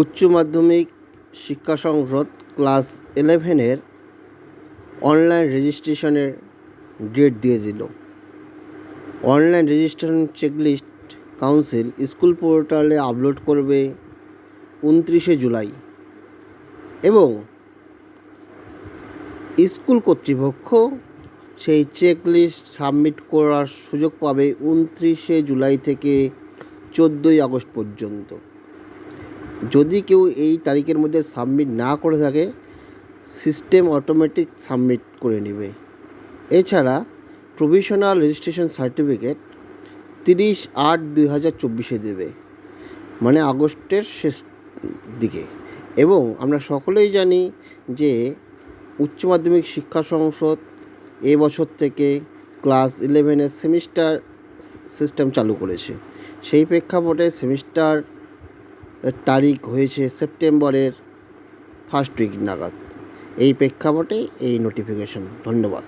উচ্চ মাধ্যমিক শিক্ষা সংসদ ক্লাস ইলেভেনের অনলাইন রেজিস্ট্রেশনের ডেট দিয়ে দিল। Online registration checklist council school পোর্টালে আপলোড করবে উনত্রিশে জুলাই এবং স্কুল কর্তৃপক্ষ সেই চেকলিস্ট সাবমিট করার সুযোগ পাবে উনত্রিশে জুলাই থেকে চোদ্দোই আগস্ট পর্যন্ত। যদি কেউ এই তারিখের মধ্যে সাবমিট না করে থাকে সিস্টেম অটোমেটিক সাবমিট করে নেবে। এছাড়া প্রভিশনাল রেজিস্ট্রেশন সার্টিফিকেট তিরিশ আট দুই হাজার চব্বিশে দেবে মানে আগস্টের শেষ দিকে। এবং আমরা সকলেই জানি যে উচ্চ মাধ্যমিক শিক্ষা সংসদ এ বছর থেকে ক্লাস ইলেভেনের সেমিস্টার সিস্টেম চালু করেছে। সেই প্রেক্ষাপটে সেমিস্টার তারিখ হয়েছে সেপ্টেম্বরের ফার্স্ট উইক নাগাদ। এই প্রেক্ষাপটে এই নোটিফিকেশন ধন্যবাদ।